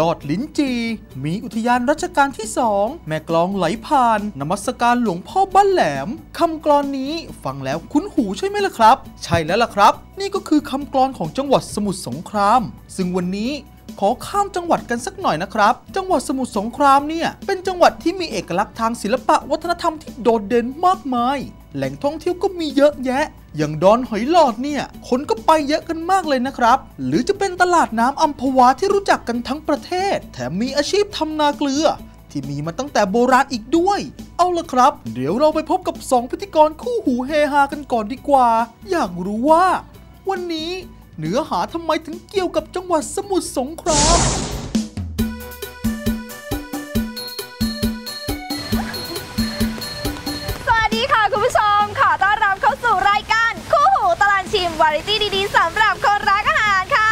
ยอดลิ้นจี มีอุทยานรัชกาลที่สองแม่กลองไหลผ่าน นมัสการหลวงพ่อบ้านแหลมคำกลอนนี้ฟังแล้วคุ้นหูใช่ไหมล่ะครับ ใช่แล้วล่ะครับ นี่ก็คือคำกลอนของจังหวัดสมุทรสงคราม ซึ่งวันนี้ขอข้ามจังหวัดกันสักหน่อยนะครับ จังหวัดสมุทรสงครามเนี่ย เป็นจังหวัดที่มีเอกลักษณ์ทางศิลปะวัฒนธรรมที่โดดเด่นมากมาย แหล่งท่องเที่ยวก็มีเยอะแยะ อย่างดอนหอยหลอดเนี่ยคนก็ไปเยอะกันมากเลยนะครับ หรือจะเป็นตลาดน้ำอัมพวาที่รู้จักกันทั้งประเทศ แถมมีอาชีพทำนาเกลือ ที่มีมาตั้งแต่โบราณอีกด้วย เอาละครับ เดี๋ยวเราไปพบกับ 2 พิธีกรคู่หูเฮฮากันก่อนดีกว่า อยากรู้ว่า วันนี้เนื้อหาทำไมถึงเกี่ยวกับจังหวัดสมุทรสงคราม ชิมวาไรตี้ดีๆสำหรับคนรักอาหารค่ะ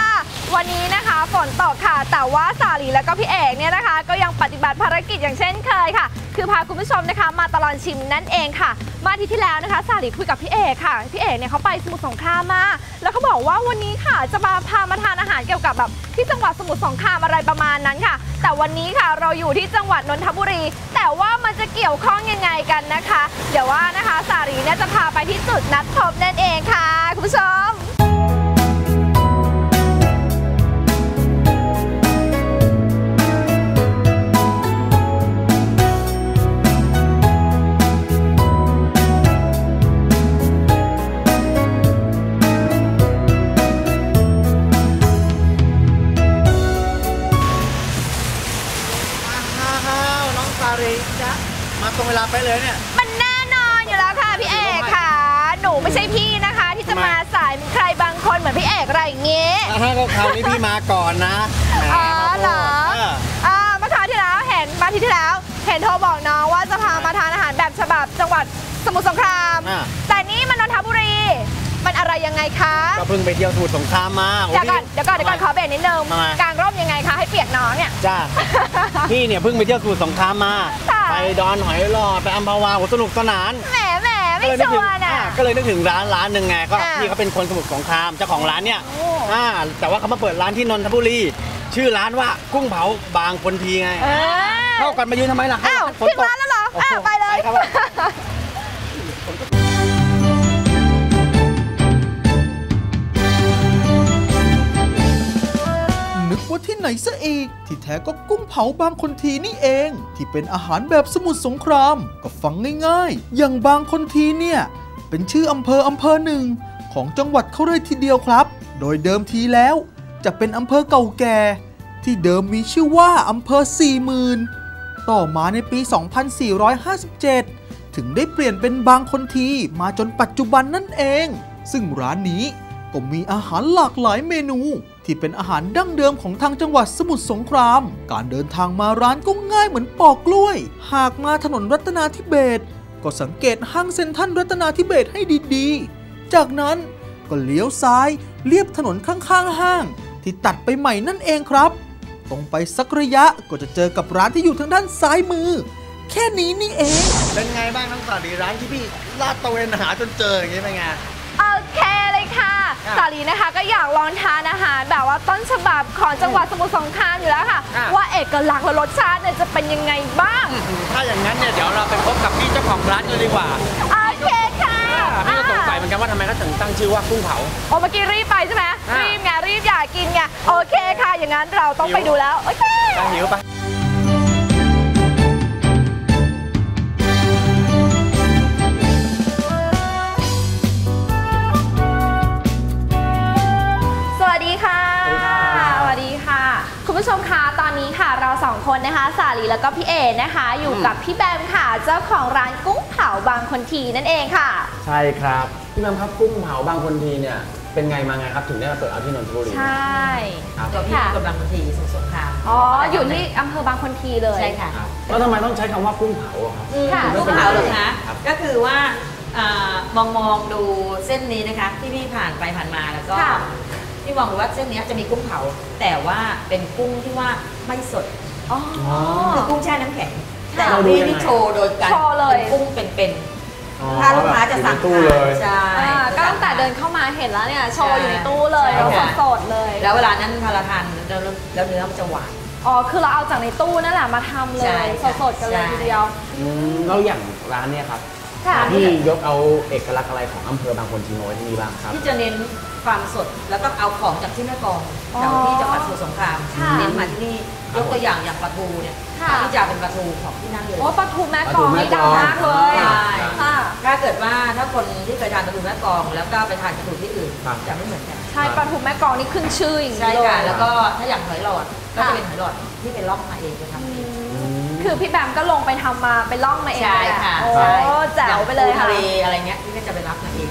วันนี้นะคะฝนตกค่ะ แต่ว่าสาลีและก็พี่เอกเนี่ยนะคะ ก็ยังปฏิบัติภารกิจอย่างเช่นเคยค่ะ คือพาคุณผู้ชมนะคะ มาตลอดชิมนั่นเองค่ะ มาที่ที่แล้วนะคะสาลีคุยกับพี่เอกค่ะ พี่เอกเนี่ยเขาไปสมุทรสงครามมา แล้วเขาบอกว่าวันนี้ค่ะจะมาพามาทานอาหารเกี่ยวกับแบบที่จังหวัดสมุทรสงครามอะไรประมาณนั้นค่ะ แต่วันนี้ค่ะเราอยู่ที่จังหวัดนนทบุรี แต่ว่ามันจะเกี่ยวข้องยังไงกันนะคะ เดี๋ยวว่านะคะสารีเนี่ยจะพาไปที่จุดนัดพบนั่นเองค่ะ คุณผู้ชมาวน้องซาริจ๊ะมาตรงเวลาไปะเลยเนี่ย มันแน่นอนอยู่แล้วค่ะพี่เอกค่ะ หนูไม่ใช่พี่นะคะ ที่จะทำไมมาสายเหมือนใครบางคนเหมือนพี่เอกอะไรอย่างเงี้ยอ่าก็คราวนี้พี่มาก่อนนะแหมอ๋อเหรอเอออ่าเมื่อคราวที่แล้วเห็นมาที่ที่แล้ว เห็นโทรบอกน้องว่าจะพามาทานอาหารแบบฉบับจังหวัดสมุทรสงครามอ่าแต่นี่มันนนทบุรี มันอะไรยังไงคะก็เพิ่งไปเที่ยวสมุทรสงครามมาโเดี๋ยวก่อนพี่เดี๋ยวก่อนเดี๋ยวก่อนขอเบรกนิดนึงทำไมกางร่มยังไงคะให้เปียกน้องเนี่ยจ้าพี่เนี่ยเพิ่งไปเที่ยวสมุทรสงครามมาค่ะไปดอนหอยหลอดไปอัมพวาโหสนุกสนานแหมแหมไม่ก็เลยชนึกถึงวนอะอ่าก็เลยนึกถึงร้านร้านหนึ่งไงก็อ่าพี่เขาเป็นคนสมุทรสงครามเจ้าของร้านเนี่ยโอ้อ่าแต่ว่าเขามาเปิดร้านที่นนทบุรีชื่อร้านว่ากุ้งเผาบางคนทีไงเออเข้ากันมายืนทำไมล่ะอ้าวฝนถึงตกร้านแล้วเหรอโอ้โหอ้าวไปเลย ว่าที่ไหนซะอีก ที่แท้ก็กุ้งเผาบางคนทีนี่เอง ที่เป็นอาหารแบบสมุทรสงคราม ก็ฟังง่ายๆ อย่างบางคนทีเนี่ย เป็นชื่ออำเภออำเภอหนึ่ง ของจังหวัดเขาเลยทีเดียวครับ โดยเดิมทีแล้ว จะเป็นอำเภอเก่าแก่ ที่เดิมมีชื่อว่าอำเภอสี่หมื่นต่อมาในปี 2457 ถึงได้เปลี่ยนเป็นบางคนทีมาจนปัจจุบันนั่นเอง ซึ่งร้านนี้ก็มีอาหารหลากหลายเมนู ที่เป็นอาหารดั้งเดิมของทางจังหวัดสมุทรสงคราม การเดินทางมาร้านก็ง่ายเหมือนปอกกล้วย หากมาถนนรัตนาธิเบศรก็สังเกตห้างเซ็นทรัลรัตนาธิเบศรให้ดีๆ จากนั้นก็เลี้ยวซ้ายเลียบถนนข้างๆห้าง ที่ตัดไปใหม่นั่นเองครับ ตรงไปสักระยะก็จะเจอกับร้านที่อยู่ทางด้านซ้ายมือ แค่นี้นี่เอง เป็นไงบ้างน้องสาลีร้านที่พี่ลาดตระเวนหาจนเจออย่างนี้เป็นไงโอเคเลยค่ะอะ สาลีนะคะก็อยากลองทานอาหารแบบว่าต้นฉบับของจังหวัดสมุทรสงครามอยู่แล้วค่ะอะ ว่าเอกลักษณ์และรสชาติเนี่ยจะเป็นยังไงบ้าง ถ้าอย่างนั้นเนี่ยเดี๋ยวเราไปพบกับพี่เจ้าของร้านกันดีกว่า โอเคค่ะ พี่ก็สงสัยเหมือนอนกันว่าทำไมเขาถึงตั้งชื่อว่ากุ้งเผาโอ้เมื่อกี้รีบไปใช่ไหมอ่ารีรีบไงรีบอยากกินไง โอเคค่ะ อย่างนั้นเราต้องไปดูแล้ว โอเคตั้งหิวไป สาลีแล้วก็พี่เอนะคะ อยู่กับพี่แบมค่ะ เจ้าของร้านกุ้งเผาบางคนทีนั่นเองค่ะ ใช่ครับ พี่แมมครับกุ้งเผาบางคนทีเนี่ยเป็นไงมาไงครับถึงได้มาเปิดเอาที่นนทบุรีใช่ครับตัวพี่ค่ะกำลังทีสมุทรสงครามอ๋ออยู่ที่อำเภอบางคนทีเลยใช่ค่ะครับแล้วทำไมต้องใช้คำว่ากุ้งเผาอะครับค่ะลูกเป็นเผาอะไรเหรอคะครับก็คือว่าอ่ามองมองดูเส้นนี้นะคะ ที่พี่ผ่านไปผ่านมาแล้วก็ค่ะพี่มองดูว่าเส้นเนี้ยจะมีกุ้งเผา แต่ว่าเป็นกุ้งที่ว่าไม่สด อ๋อ คือกุ้งแช่น้ำแข็ง แต่เราดูพี่ยังไงที่โชว์โดยการโชว์เลย ป็นกุ้งเป็นอ๋อๆถ้าลูกค้าจะสั่งแบบอยู่ในตู้เลย ใช่อ่าก็ตั้งแต่เดินเข้ามาเห็นแล้วเนี่ยโชว์อยู่ในตู้เลยใช่แล้วค่ะสดๆเลยแล้วเวลานั้นพอเราทานแล้วแล้วเนื้อมันจะหวาน อ๋อคือเราเอาจากในตู้นั่นแหละมาทำเลใช่ยค่ะสดๆกันเลยใช่ ทีเดียว อืมแล้วอย่างร้านเนี่ยครับค่ะ พี่ยกเอาเอกลักษณ์อะไรของอำเภอบางคนทีมาไว้ที่นี่บ้างครับ ที่จะเน้นความสดแล้วก็เอาของจากที่แม่กลองอ๋อแถวที่จังหวัดสมุทรสงครามค่ะ เน้นมาที่นี่ครั ยบกตัวอย่างอย่างปลาทูเนี่ยค่ะที่จะเป็นปลาทูของที่นั่นเลยโอ้ปลาทูแม่กลองนี่ดังมากเลยใช่ค่ะ ถ้าเกิดว่าถ้าคนที่เคยทานปลาทูแม่กลองแล้วก็ไปทานปลาทูที่อื่นครับ จะไม่เหมือนกันใช่ปลาทูแม่กลองนี่ขึ้นชื่ออย่างนี้ใช่เลย ค่ะแล้วก็ถ้าอย่างหอยหลอดก็ค่ะจะเป็นหอยหลอดที่เป็นล่องมาเองจะทำเอง คือพี่แบมก็ลงไปทำมาไปล่องมาเองใช่เลยค่ะโอ้ใช่แจ๋วไปเลยอางปูค่ะ ทะเลอะไรเงี้ยที่ก็จะไปรับมาเอง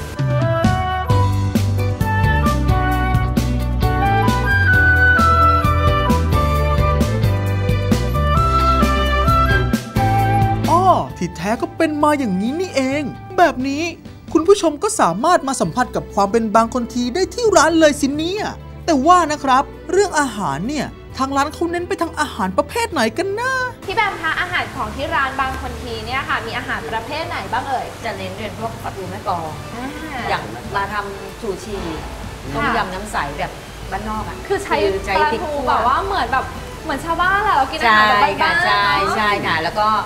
ที่แท้ก็เป็นมาอย่างนี้นี่เอง แบบนี้คุณผู้ชมก็สามารถมาสัมผัสกับความเป็นบางคนทีได้ที่ร้านเลยสิเนี่ย แต่ว่านะครับ เรื่องอาหารเนี่ย ทางร้านเขาเน้นไปทางอาหารประเภทไหนกันนะพี่แบมคะอาหารของที่ร้านบางคนทีเนี่ยค่ะ มีอาหารประเภทไหนบ้างเอ่ยจะเน้นเป็นพวกปลาทูแม่กลองอ่าอย่างมาทำชูชีต้มค่ะยำน้ำใสแบบบ้านนอกอะคือใช้ใช้ปลาพริกทูคั่วแบบว่าเหมือนแบบเหมือนชาวบ้านแหละเรากินอาใช่หารแบบค่ะบ้านๆใช่เนอะใช่ค่ะแล้วก็อ่า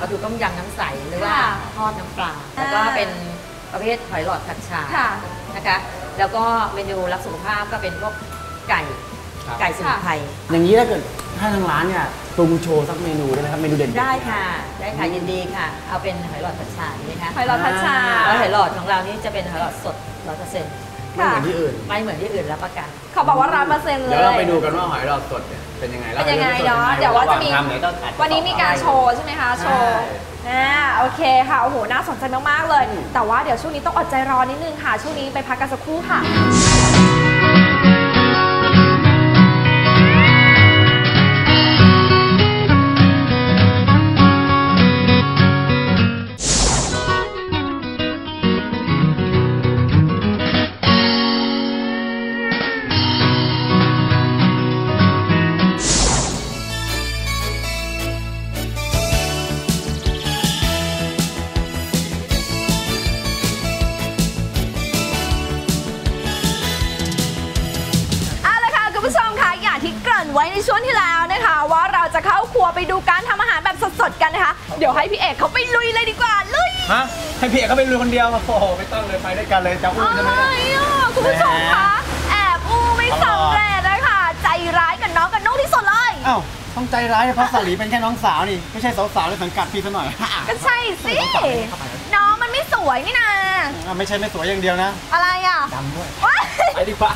ปลาทูต้มยำน้ำใสหรือว่าค่ะทอดน้ำปลาแล้วก็อ่าเป็นประเภทหอยหลอดผัดชาค่ะ นะคะ แล้วก็เมนูรักสุขภาพก็เป็นพวกไก่ครับ ไก่สมุนไพรอย่างนี้ถ้าเกิดให้ทางร้านเนี่ยปรุงโชว์สักเมนูได้ไหมครับเมนูเด่นๆ ได้ค่ะ ได้ค่ะยินดีค่ะ เอาเป็นหอยหลอดผัดชาดีไหมคะหอยหลอดพัชชาแล้วหอยหลอดของเรานี่จะเป็นหอยหลอดสดร้อยเปอร์เซ็นต์ไม่เหมือนที่อื่น ไม่เหมือนที่อื่นรับประกัน เขาบอกว่าร้านเปอร์เซ็นต์เลยเดี๋ยวเราไปดูกันว่าหอยหลอดสดเนี่ย เป็นยังไงเป็นยังไงเนาะแล้เดี๋ยวว่าจะมีรหงทำเนี่ยก็อาจจะวันนี้มีการโชว์ใช่ไหมคะโชว์อ่าโอเคค่ะ โอ้โห น่าสนใจมาก ๆ เลย แต่ว่าเดี๋ยวช่วงนี้ต้องอดใจรอนิดนึงค่ะ ช่วงนี้ไปพักกันสักครู่ค่ะ ดียวโอ้โหไม่ต้องเลยไปด้วยกันเลยจะอู้อะใช่ไหมไรอะคุณผู้ชมคะแอบอู้ไม่สำเร็จนะคะใจร้ายกับน้องกับนุ่งที่สุดเลยอ้าวต้องใจร้ายเพราะสาลีเป็นแค่น้องสาวนี่ไม่ใช่สาวๆในสังกัดพี่ซะหน่อยก็ใช่สิน้องมันไม่สวยนี่นาอะไม่ใช่ไม่สวยอย่างเดียวนะ อะไรอะดำด้วยว้ายไปดีกว่า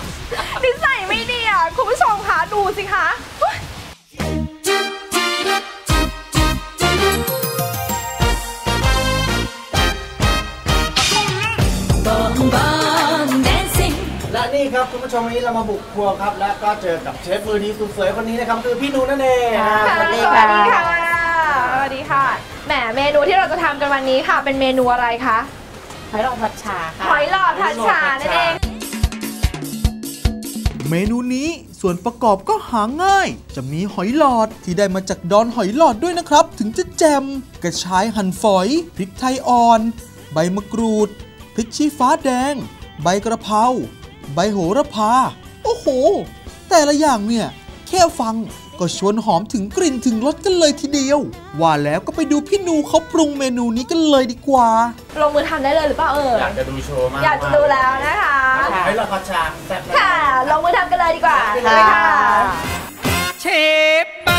นิสัยไม่ดีอะคุณผู้ชมคะดูสิคะ ครับคุณผู้ชมวันนี้เรามาบุกครัวครับ และก็เจอกับเชฟมือดีสุดสวยคนนี้นะครับคือพี่นูนั่นเองค่ะค่ะสวัสดีสค่ะวัสดีค่ะ สวัสดีค่ะ แหมเมนูที่เราจะทำกันวันนี้ค่ะ เป็นเมนูอะไรคะหอยหลอดผัดชาค่ะหอยหลอดผัดฉ่านั่นเอง เมนูนี้ส่วนประกอบก็หาง่าย จะมีหอยหลอดที่ได้มาจากดอนหอยหลอดด้วยนะครับ ถึงจะแจมกระชายหั่นฝอย พริกไทยอ่อน ใบมะกรูด พริกชี้ฟ้าแดง ใบกระเพรา ใบโหระพา โอ้โห แต่ละอย่างเนี่ย แค่ฟังก็ชวนหอมถึงกลิ่นถึงรสกันเลยทีเดียว ว่าแล้วก็ไปดูพี่นูเขาปรุงเมนูนี้กันเลยดีกว่า ลงมือทำได้เลยหรือเปล่าเอออยากจะดูโชว์มากอยากจะดูแล้วนะคะไอ้ละพัชชาแซ่บมากค่ะ ลงมือทำกันเลยดีกว่าค่ะเลยค่ะเชฟปะ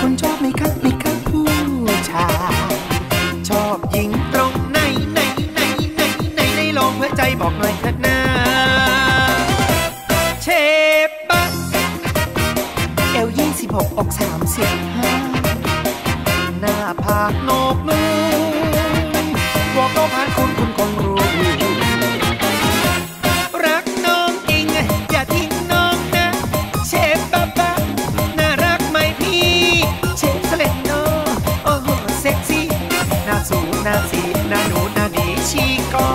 คุณชอบไหมครับไหมครับผู้ชายชอบยิง อกสามสิบห้าหน้าผากโหนกนูนบอกก็ผ่านคุณคุณคงรู้ รักน้องจริง อย่าทิ้งน้องนะ เชฟบ้าบ้าน่ารักไหมพี่ เชฟสเลนโนโอ้โหเซ็กซี่หน้าสูงหน้าสีหน้าหนูหน้าดีชีกอ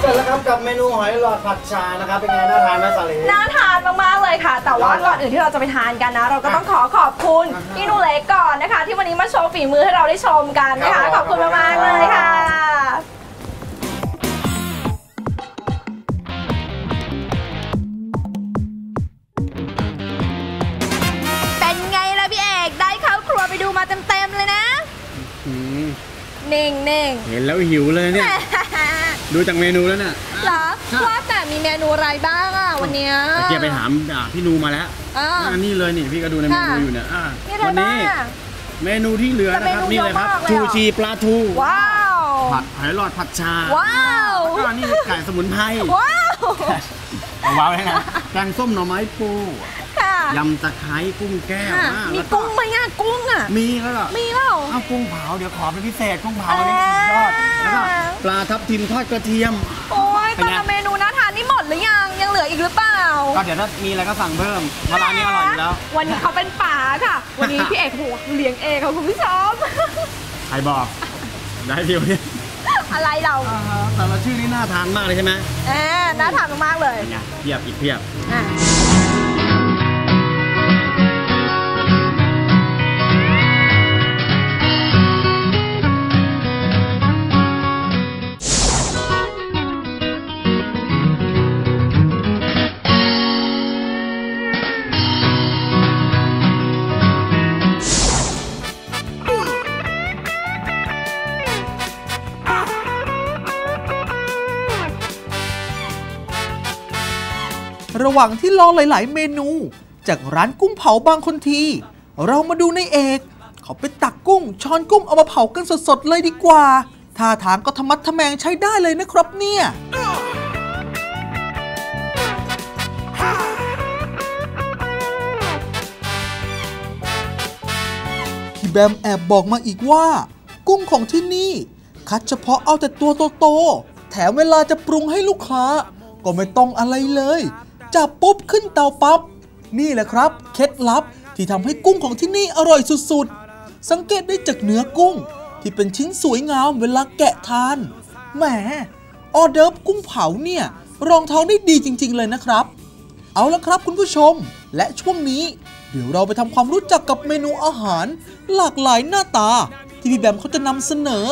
เสร็จแล้วครับกับเมนูหอยหลอดผัดชานะครับเป็นไงน่าทานไหมสาลีน่าทานมากๆ เลยค่ะ แต่ว่าก่อนอื่นที่เราจะไปทานกันนะ เราก็ต้องขอขอบคุณอ่าฮะพี่หนูเล็กก่อนนะคะ ที่วันนี้มาโชว์ฝีมือให้เราได้ชมกันนะครัคะบผมขอบคุณมากๆเลยค่ะเป็นไงล่ะพี่เอกได้เข้าครัวไปดูมาเต็มๆเลยนะเน่งเน่งเห็นแล้วหิวเลยเนี่ย ดูจากเมนูแล้วเนี่ยเหรอว่าแต่มีเมนูอะไรบ้างอะ วันเนี้ยตะเกียบไปถามอ่าพี่นูมาแล้วอ่าอ่านี่เลยนี่พี่ก็ดูในเมนูค่ะอยู่เนี่ยอ่ามีอะไรวับ้านี้งอะเมนูที่เหลือแต่นะครับเมนูนี่เลยครับ เยอะมากเลยชูอะชีปลาทู ว้าว ผัดหอยหลอดผัดชาว้าว แล้วก็นี่ไก่สมุนไพรว้าว เอาว้าวเลยนะแกงส้มหน่อไม้ปูค่ะยำตะไคร้กุ้งแก้วค่ะอ่ามีแล้วกุ้งไหมอะกุ้งอะ มีแล้วก็ มีเปล่าเอากุ้งเผาเดี๋ยวขอเป็นพิเศษกุ้งเผาอันนี้สุดยอดแล้วก็ปลาทับทิมทอดกระเทียม โอ้ยเป็นตอนไง ละเมนูน่าทานนี่หมดหรือยังยัง เหลืออีกหรือเปล่า ก็เดี๋ยวถ้ามีอะไรก็สั่งเพิ่มเพราะร้านนี้อร่อยอยู่แล้ว วันนี้เขาเป็นป๋าค่ะ วันนี้พี่เอกโหเลี้ยงเองค่ะคุณผู้ชมใครบอกได้พี่วันนี้อะไรเราอ่าฮะแต่ละชื่อนี่น่าทานมากเลยใช่ไหมแหมน่าทานมากๆเลยเป็นไงเพียบอีกเพียบ ระหว่างที่รอหลายๆ เมนู จากร้านกุ้งเผาบางคนที เรามาดูในเอกเขาไปตักกุ้งช้อนกุ้งเอามาเผากันสดๆเลยดีกว่าท่าทางก็ธรรมัดทะแมงใช้ได้เลยนะครับเนี่ยพี่แบมแอบบอกมาอีกว่า กุ้งของที่นี่ คัดเฉพาะเอาแต่ตัวโตๆแถมเวลาจะปรุงให้ลูกค้า ก็ไม่ต้องอะไรเลย จับปุ๊บขึ้นเตาปับ๊บนี่แหละครับ เคล็ดลับที่ทำให้กุ้งของที่นี่อร่อยสุดๆ สังเกตได้จากเนื้อกุ้ง ที่เป็นชิ้นสวยงามเวลาแกะทาน แหม ออเดิร์ฟกุ้งเผาเนี่ย รองท้องได้ดีจริง ๆ เลยนะครับ เอาละครับคุณผู้ชม และช่วงนี้ เดี๋ยวเราไปทำความรู้จักกับเมนูอาหาร หลากหลายหน้าตา ที่พี่แบมเขาจะนำเสนอ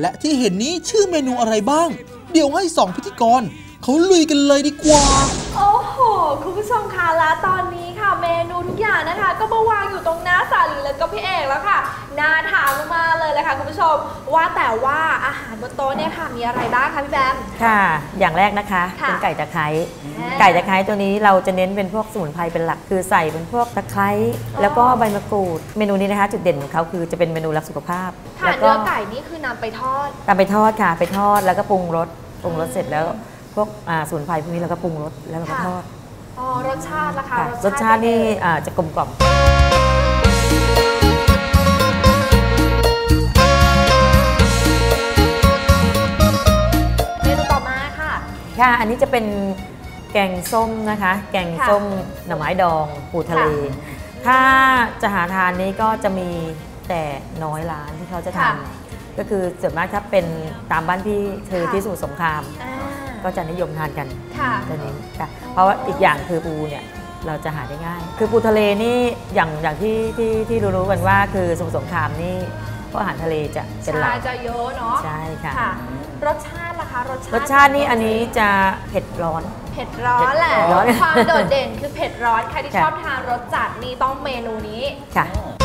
และที่เห็นนี้ชื่อเมนูอะไรบ้าง เดี๋ยวให้สองพิธีกร เขาลุยกันเลยดีกว่า โอ้โห คุณผู้ชมคะและตอนนี้ค่ะ เมนูทุกอย่างนะคะ ก็มาวางอยู่ตรงหน้าสาลีแล้วก็พี่เอกแล้วค่ะน่าทานมากๆเลยเลยค่ะคุณผู้ชม ว่าแต่ว่าอาหารบนโต๊ะเนี่ยค่ะมีอะไรบ้างคะพี่แบม ค่ะ อย่างแรกนะคะค่ะเป็นไก่ตะไคร้อ่าไก่ตะไคร้ตัวนี้เราจะเน้นเป็นพวกสมุนไพรเป็นหลัก คือใส่เป็นพวกตะไคร้แล้วก็ใบมะกรูด เมนูนี้นะคะ จุดเด่นของเขาคือจะเป็นเมนูรักสุขภาพ ค่ะแล้วก็เนื้อไก่นี่คือนำไปทอด ตามไปทอดค่ะ ไปทอดแล้วก็ปรุงรส ปรุงรสเสร็จแล้ว พวกอ่าสมุนไพรพวกนี้เราก็ปรุงรสแล้วเราก็ค่ะทอดอ๋อรสชาติล่ะคะค่ะรสชาตินี่อ่าจะกลมกล่อมเมนูต่อมาค่ะ ค่ะ อันนี้จะเป็นแกงส้มนะคะ แกงส้มหน่อไม้ดองปูทะเล ถ้าจะหาทานนี้ก็จะมีแต่น้อยร้านที่เขาจะทค่ะำก็คือส่วนมากถ้าเป็นตามบ้านพี่คือค่ะที่สมุทรสงครามอ่า ก็จะนิยมทานกันค่ะตัวนี้ค่ะเพราะว่าอีกอย่างคือปูเนี่ยเราจะหาได้ง่าย คือปูทะเลนี่อย่างอย่างที่ที่ที่รู้ๆกันว่าคือสมุทรสงครามนี่พวกอาหารทะเลจะเป็นหลัใช่กจะเยอะเนาะใช่ค่ะค่ะรสชาติล่ะคะรสชาติรสชาตินี่อันนี้จะเผ็ดร้อนเผ็ดร้อนแหละเผ็ดร้อนความโดดเด่นคือเผ็ดร้อนใครที่ค่ะชอบทานรสจัดนี่ต้องเมนูนี้ค่ะค่ะ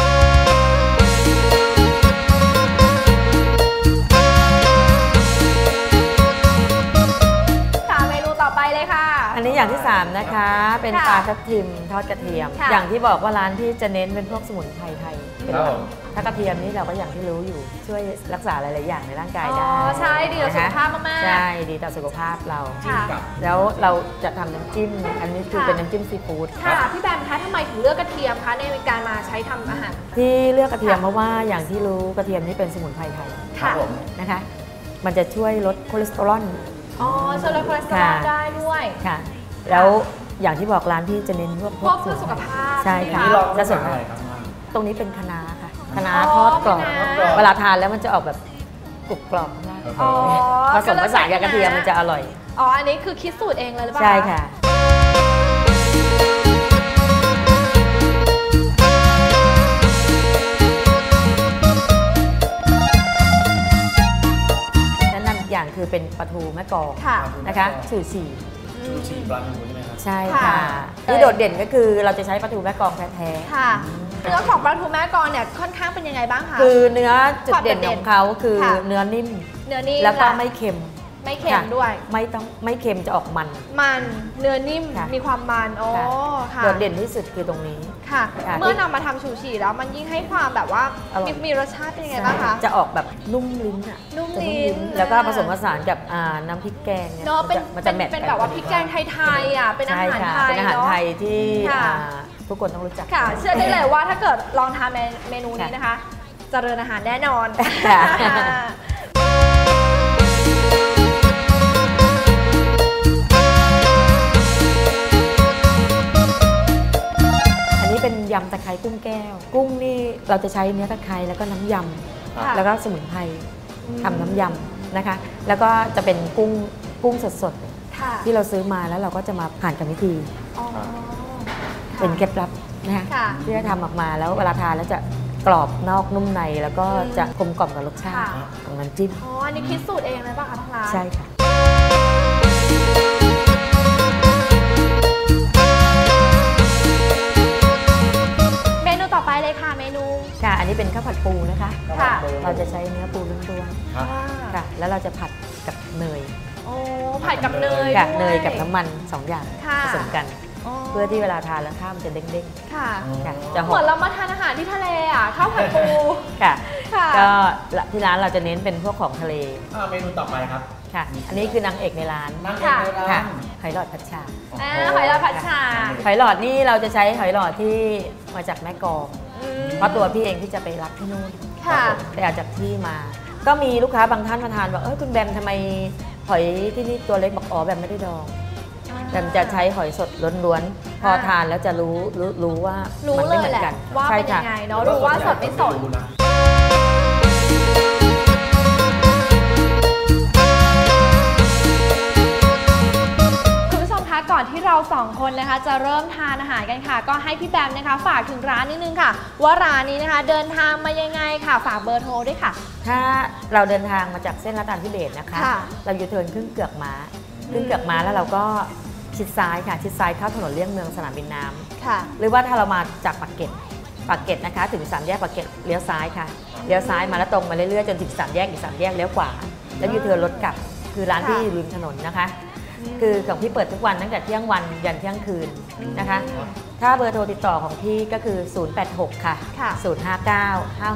นนี้อย่างที่ 3 นะคะ เป็นค่ะปลาทับทิมทอดกระเทียมค่ะอย่างที่บอกว่าร้านที่จะเน้นเป็นพวกสมุนไพรไทยเป็นหลัครักบผมถ้ากระเทียมนี่เราก็อย่างที่รู้อยู่ช่วยรักษาหลาย ๆ อย่างในร่างกายอ๋ได้อใช่ดีต่อสุขนะคะภาพมาก ๆ ใช่ดีต่อสุขภาพเราค่ะแล้วเราจะทำน้ำจิ้ม อันนี้คือค่ะเป็นน้ำจิ้มซีฟู้ดค่ะพี่แบมคะทำไมถึงเลือกกระเทียมคะในการมาใช้ทำอาหารที่เลือกกระเทียมค่ะเพราะว่าอย่างที่รู้กระเทียมนี่เป็นสมุนไพรไทยค่ะนะคะ มันจะช่วยลดคอเลสเตอรอล อ๋อช่วยลดคอเลสเตอรอลค่ะได้ด้วยค่ะ แล้วอย่างที่บอกร้านที่จะเน้นพวกพวกเพื่อสุขภาพใช่ค่ะใช่ไหมนี่เราจะจะส่สั่วนงมาอะไรกครับมาตรงนี้เป็นคะน้าค่ะคะน้าอ๋อทอดกรอบคะน้าเวลาทานแล้วมันจะออกแบบกรุบกรอบมากอ๋อผสมผสานกับกระเทียมมันจะอร่อยอ๋ออันนี้คือคิดสูตรเองเลยหรือเปล่าใช่ค่ะ อีกอย่างคือเป็นปลาทูแม่กลองค่ะ นะคะชูชีชูชีปลาทูใช่ไหมครับใช่ค่ะค่ะ ที่โดดเด่นก็คือเราจะใช้ปลาทูแม่กลองแท้ค่ะเนื้อของปลาทูแม่กลองเนี่ยค่อนข้างเป็นยังไงบ้างคะ ๆคือเนื้อจุดเด่นความโดดเด่นของเขาคือค่ะ เนื้อนิ่ม เนื้อนิ่มแล้วก็ะไม่เค็มไม่เค็มค่ะด้วย ไม่ต้องไม่เค็มจะออกมัน มันเนื้อนิ่มค่ะมีความมันโอ้ค่ะค่ะโดดเด่นที่สุดคือตรงนี้ ค่ะ ค่ะเมื่อนำมาทำชูชีแล้วมันยิ่งให้ความแบบว่าอร่อย มีมีรสชาติเป็นยังไงบ้างคะ จะออกแบบนุ่มลิ้นอะนุ่มจะลิ้นแล้วก็ผสมผสานกับอ่าน้ำพริกแกงยเนาะเป็นมันเป็จะนแมทเป็นกัแบบว่าพริกแกงไทยๆอะเป็นอาใช่หารค่ะไทยเป็นอาหารเนาะ ไทยที่ค่ะ อ่าทุกคนต้องรู้จัก ค่ะ เชื่อได้เลยว่าถ้าเกิดลองทานเมนูนี้นะคะ เจริญอาหารแน่นอนค่ะ เป็นยำตะไคร้กุ้งแก้ว กุ้งนี่เราจะใช้เนื้อตะไคร้แล้วก็น้ำยค่ะำแล้วก็สมุนไพรทำน้ำยำนะคะ แล้วก็จะเป็นกุ้งกุ้งสดค่ะๆที่เราซื้อมาแล้วเราก็จะมาผ่านกรรมวิธี อ๋อเป็นเคล็ดลับนะคะค่ะที่จะทำออกมาแล้วเวลาทานแล้วจะกรอบนอกนุ่มในแล้วก็จะกลมกล่อมกับรสชาติค่ะ ของน้ำจิ้มอ๋ออันนี้คิดสูตรเองเลยป่ะคะทางร้าน ใช่ค่ะ เลยค่ะเมนู ค่ะ อันนี้เป็นข้าวผัดปูนะคะ ค่ะ เราจะใช้เนื้อปูล้วนครับๆค่ะ แล้วเราจะผัดกับเนยโอ้ผัดกับเนยค่ะด้วยเนยกับน้ำมันสองอย่างค่ะผสมกันอ๋อเพื่อที่เวลาทานแล้วข้าวมันจะเด้งค่ะๆค่ะจะหเหอมือนมเรามาทานอาหารที่ทะเลอะข้าวผัดปู ค่ะ ค่ะ ก็ที่ร้านเราจะเน้นเป็นพวกของทะเล อ่าเมนูต่อไปครับค่ะ อันนี้คือนางเอกในร้านนั่งเองในร้าค่ะนหอยหลอดผัดชา อ่าหอยลายผัดชาหอยหลอดนี่เราจะใช้หอยหลอดที่มาจากแม่กลองอืม เพราะตัวพี่เองที่จะไปรับที่นู่นค่ะไปเอาจากที่มา ก็มีลูกค้าบางท่านมาทานบอกเออคุณแบมทำไมหอยที่นี่ตัวเล็กบอกอ๋อแบมไม่ได้ดองแบมจะใช้หอยสดล้วนๆพอทานแล้วจะรู้รู้รู้ว่ารู้มันเลไม่ยเหมือแหนละกันว่าใช่เป็นยัค่ะงไงเนาะรู้ว่าสดไม่สด อนที่เราสองคนนะคะ จะเริ่มทานอาหารกันค่ะ ก็ให้พี่แบมนะคะ ฝากถึงร้านนิดนึงค่ะ ว่าร้านนี้นะคะ เดินทางมายังไงค่ะ ฝากเบอร์โทรด้วยค่ะ ถ้าเราเดินทางมาจากเส้นรัตนทิเบศนะคะ ค่ะ เราอยู่เทิร์นขึ้นเกือกม้าขึ้นเกือกม้าแล้วเราก็ชิดซ้ายค่ะชิดซ้ายเข้าถนนเลี่ยงเมืองสนามบินน้ำค่ะ หรือว่าถ้าเรามาจากปากเกร็ดปากเกร็ดนะคะ ถึงสามแยกปากเกร็ดเลี้ยวซ้ายค่ะเลี้ยวซ้ายมาแล้วตรงมาเรื่อยๆจนถึงสามแยกอีกสามแยกเลี้ยวขวาแล้วยูเทิร์นรถกลับ คือร้านที่ค่ะอยู่ริมถนนนะคะ คือของพี่เปิดทุกวันตั้งแต่เที่ยงวันยันเที่ยงคืนนะคะ ถ้าเบอร์โทรติดต่อของพี่ก็คือ 086 ค่ะค่ะ059ค่ะ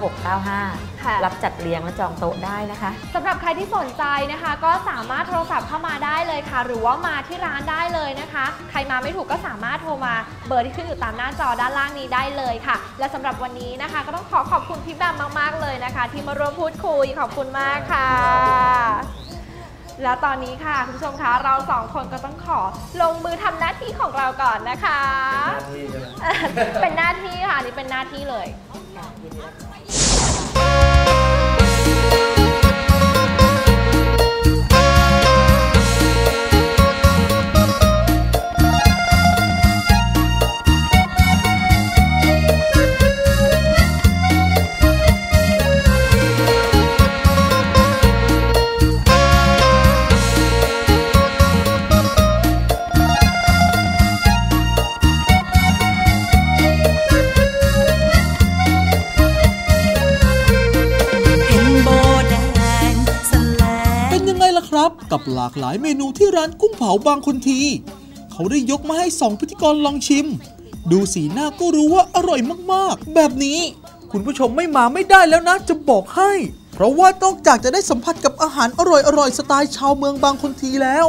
5695 รับจัดเลี้ยงและจองโต๊ะได้นะคะสำหรับใครที่สนใจนะคะ ก็สามารถโทรศัพท์เข้ามาได้เลยค่ะ หรือว่ามาที่ร้านได้เลยนะคะ ใครมาไม่ถูกก็สามารถโทรมาเบอร์ที่ขึ้นอยู่ตามหน้าจอด้านล่างนี้ได้เลยค่ะ และสำหรับวันนี้นะคะ ก็ต้องขอขอบคุณพี่แบมมาก ๆ เลยนะคะ ที่มาร่วมพูดคุยขอบคุณมากค่ะ แล้วตอนนี้ค่ะคุณผู้ชมคะเราสองคนก็ต้องขอลงมือทำหน้าที่ของเราก่อนนะคะหน้าที่ใช่ไหมเป็นหน้าที่ค่ะอันนี่เป็นหน้าที่เลย กับหลากหลายเมนูที่ร้านกุ้งเผาบางคนที เขาได้ยกมาให้สองพิธีกรลองชิม ดูสีหน้าก็รู้ว่าอร่อยมากๆ แบบนี้ คุณผู้ชมไม่มาไม่ได้แล้วนะ จะบอกให้ เพราะว่านอกจากจะได้สัมผัสกับอาหารอร่อยๆสไตล์ชาวเมืองบางคนทีแล้ว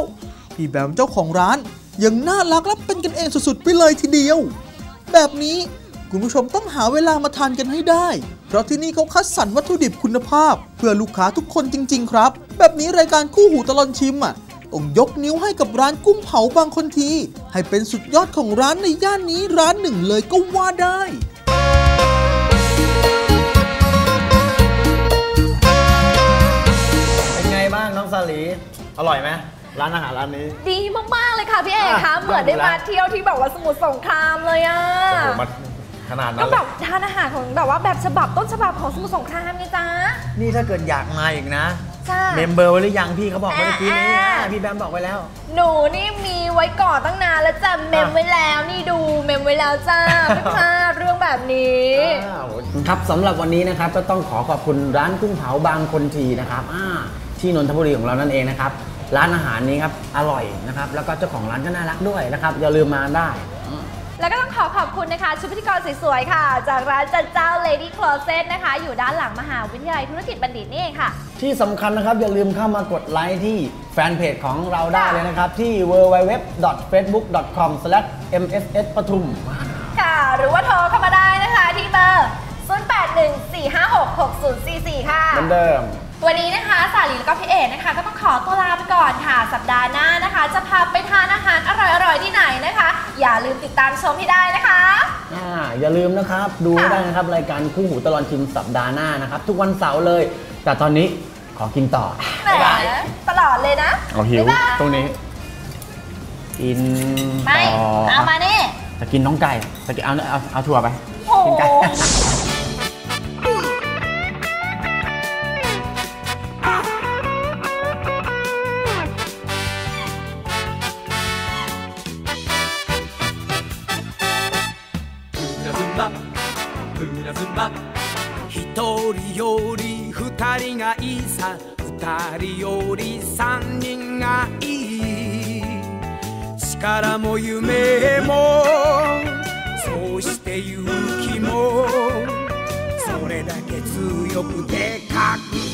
พี่แบมเจ้าของร้านยังน่ารักและเป็นกันเองสุดๆไปเลยทีเดียว แบบนี้คุณผู้ชมต้องหาเวลามาทานกันให้ได้ เพราะที่นี่เขาคัดสรรวัตถุดิบคุณภาพ เพื่อลูกค้าทุกคนจริง ๆ ครับ แบบนี้รายการคู่หูตลอดชิมอะต้องยกนิ้วให้กับร้านกุ้งเผาบางคนที ให้เป็นสุดยอดของร้านในย่านนี้ร้านหนึ่งเลยก็ว่าได้เป็นไงบ้างน้องสาลีอร่อยไหมร้านอาหารร้านนี้ ดีมาก ๆ เลยค่ะพี่เอกอะคะเหมือนได้ยอดอยู่แล้วมาเที่ยวที่แบบว่าสมุทรสงครามเลยอะโอ้โหมันขนาดนั้ก็นเลแบยบทานอาหารของแบบว่าแบบฉบับต้นฉบับของสมุทรสงครามไงจ๊ะนี่ถ้าเกิดอยากมาอีกนะ ใช่เมมเบอร์ไว้หรือยังพี่เขาบอกไว้เมื่อกี้นี้อ่าอ่า พี่แบมบอกไว้แล้ว หนูนี่มีไว้ก่อนตั้งนานแล้วจ้ะเมมไว้แล้วนี่ดูเมมไว้แล้วจ้าไม่พลาดเรื่องแบบนี้ครับสำหรับวันนี้นะครับก็ต้องขอขอบคุณร้านกุ้งเผาบางคนทีนะครับอ่าที่นนทบุรีของเรานั่นเองนะครับ ร้านอาหารนี้ครับอร่อยนะครับ แล้วก็เจ้าของร้านก็น่ารักด้วยนะครับอย่าลืมมาได้ แล้วก็ต้องขอขอบคุณนะคะ ชุดพิธีกรสวยๆค่ะ จากร้านจันเจ้า Lady Closet นะคะ อยู่ด้านหลังมหาวิทยาลัยธุรกิจบัณฑิตนี่เองค่ะ ที่สำคัญนะครับ อย่าลืมเข้ามากดไลค์ที่แฟนเพจของเราได้เลยนะครับ ที่ www.facebook.com/mss ปทุมค่ะ หรือว่าโทรเข้ามาได้นะคะที่เบอร์ 0814566044 ค่ะ เหมือนเดิม วันนี้นะคะสาลีแล้วก็พี่เอกนะคะ ก็ต้องขอตัวลาไปก่อนค่ะ สัปดาห์หน้านะคะ จะพาไปทานอาหารอร่อยๆที่ไหนนะคะ อย่าลืมติดตามชมให้ได้นะคะอ่าอย่าลืมนะครับ ดูให้ได้นะครับรายการคู่หูตลอดชิมสัปดาห์หน้านะครับ ทุกวันเสาร์เลย แต่ตอนนี้ขอกินต่อแหมตลอดเลยนะเอาหิวบ๊ายบายตรงนี้กินไม่ต่อเอามานี่จะกินน้องไก่จะกินเอาเอาเอาถั่วไปโอ้กินไก่ 二人がいいさ。二人より三人がいい。力も夢も。そうして勇気も。それだけ強くでかく